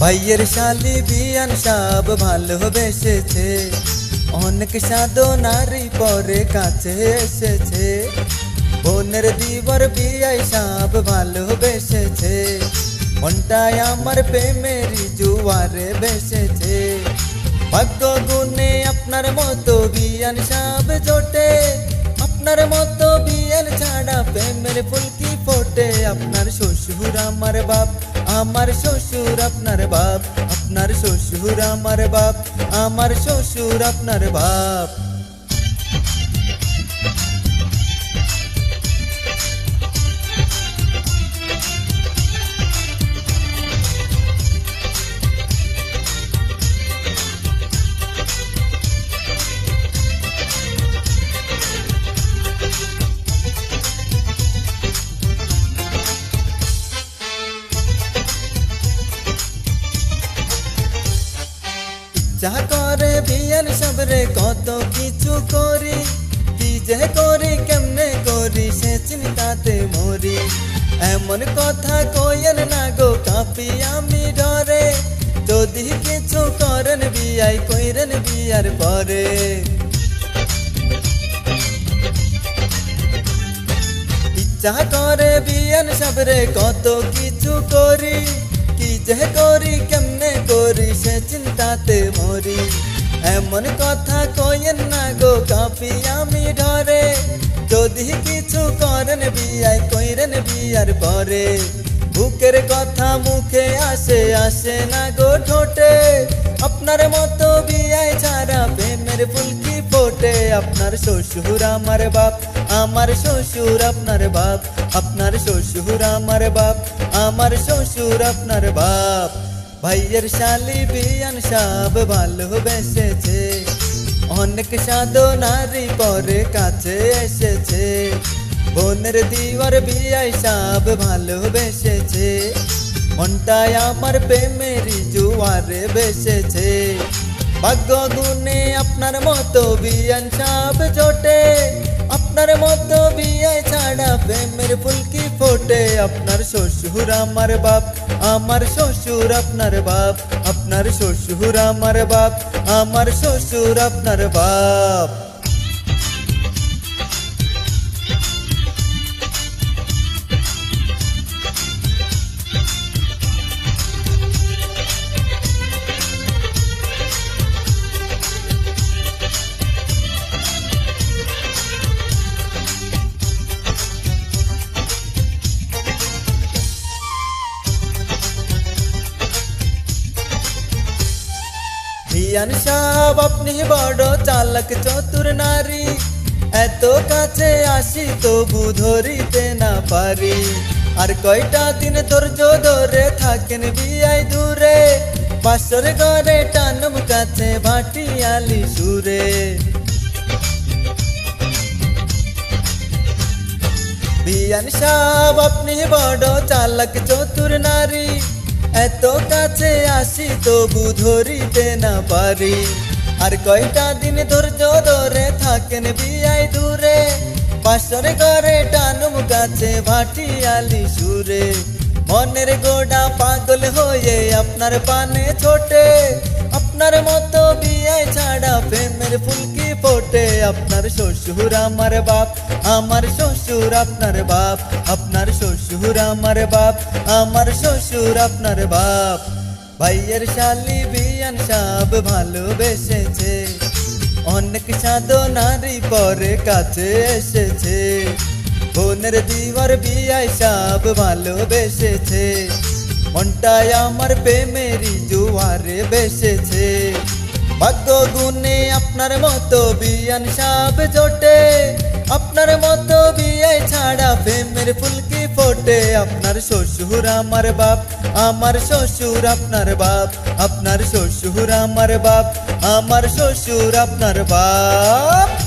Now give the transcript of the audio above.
ভাইয়ের শালি বিয়ান সাব ভালোবেসেছে অনেক সাধো নারী পরে কাছে এসেছে। বোনের দিবর বিয়াই সাব ভালোবেসেছে মনটায় আমার প্রেমেরই জুয়ারে বেসেছে। ভাগ্য গুণে আপনার মতো বিয়ান সাব জোটে। আপনার মতো বিয়ের ছাড়া প্রেমের ফুলকি ফোটে। আপনার শ্বশুর আমার বাপ, আমার শ্বশুর আপনার বাপ। আপনার শ্বশুর আমার বাপ, আমার শ্বশুর আপনার বাপ। সবরে কত কিছু করি, কি যে করি, কেমনে করি, সে চিন্তাতে মরি। এমন কথা কইেন না গো, কাপি আমি ডরে। যদি কিছু করেন বিয়াই, কইরেন বিয়ার পরে। ইচ্ছা করে বিয়ান সবরে কত কিছু করি, কি যে করি, কেমনে করি, সে চিন্তাতে মরি। এমন কথা কইেন না গো, কাপি আমি ডরে যদি কিছু করেন বিয়াই, কইরেন বিয়ার পরে। বুকের কথা মুখে আসে আসে না গো ঠোঁটে। আপনার মতো বিয়াই ছাড়া প্রেমের ফুলকি ফোটে? আপনার শ্বশুর আমার বাপ, আমার শ্বশুর আপনার বাপ। আপনার শ্বশুর আমার বাপ, আমার শ্বশুর আপনার বাপ। ভাইয়ের শালি বিয়ান সাব ভালোবেসেছে অনেক সাধো নারী পরে কাছে এসেছে। বোনের দিওয়ার বিয়াই সাব ভালোবেসেছে মনটায় আমার প্রেমেরই জুয়ারে বেসেছে। ভাগ্য গুণে আপনার মতো বিয়ান সাব জোটে। আপনার মতো বিয়ে ছাড়া প্রেমের ফুলকি ফোটে? আপনার শ্বশুর আমার বাপ আমার শ্বশুর আপনার বাপ আপনার শ্বশুর আমার বাপ আমার শ্বশুর আপনার বাপ। বিয়ান সাহেব আপনি বড় চালাক, চতুর নারী। এত কাছে আসি তবু ধরিতে না পারি। আর কয়টা দিন ধৈর্য ধরে থাকেন বিয়াই দূরে। পাশর ঘরে টানম কাছে ভাটিয়ালি সুরে। বিয়ান সাহেব আপনি বড় চালাক, চতুর নারী। এত কাছে আসি তবু ধরিতে না পারি। আর কয়টা দিন ধৈর্য ধরে থাকেন বিয়াই দূরে। পাশর ঘরে টানুম কাছে আলি সুরে। মনের গোডা পাগল হয়ে আপনার পানে ছোটে। আপনার মতো বিয়ে ছাড়া প্রেমের ফুলকি ফোটে আপনার শ্বশুর আমার বাপ, আমার শ্বশুর আপনার বাপ, আপনার শ্বশুর আমার বাপ, আমার শ্বশুর আপনার বাপ। ভাইয়ের শালি বিয়ান সাব ভালোবেসেছে, অনেক সাধো নারী পরে কাছে এসেছে। বোনের দিওয়ার বিয়াই সাব ভালোবেসেছে, মনটায় আমার প্রেমেরই জুয়ারে বেসেছে। ভাগ্য গুণে আপনার মতো বিয়ান সাপ জোটে। আপনার মতো বিয়ে ছাড়া প্রেমের ফুলকি ফোটে? আপনার শ্বশুর আমার বাপ, আমার শ্বশুর আপনার বাপ, আপনার শ্বশুর আমার বাপ, আমার শ্বশুর আপনার বাপ।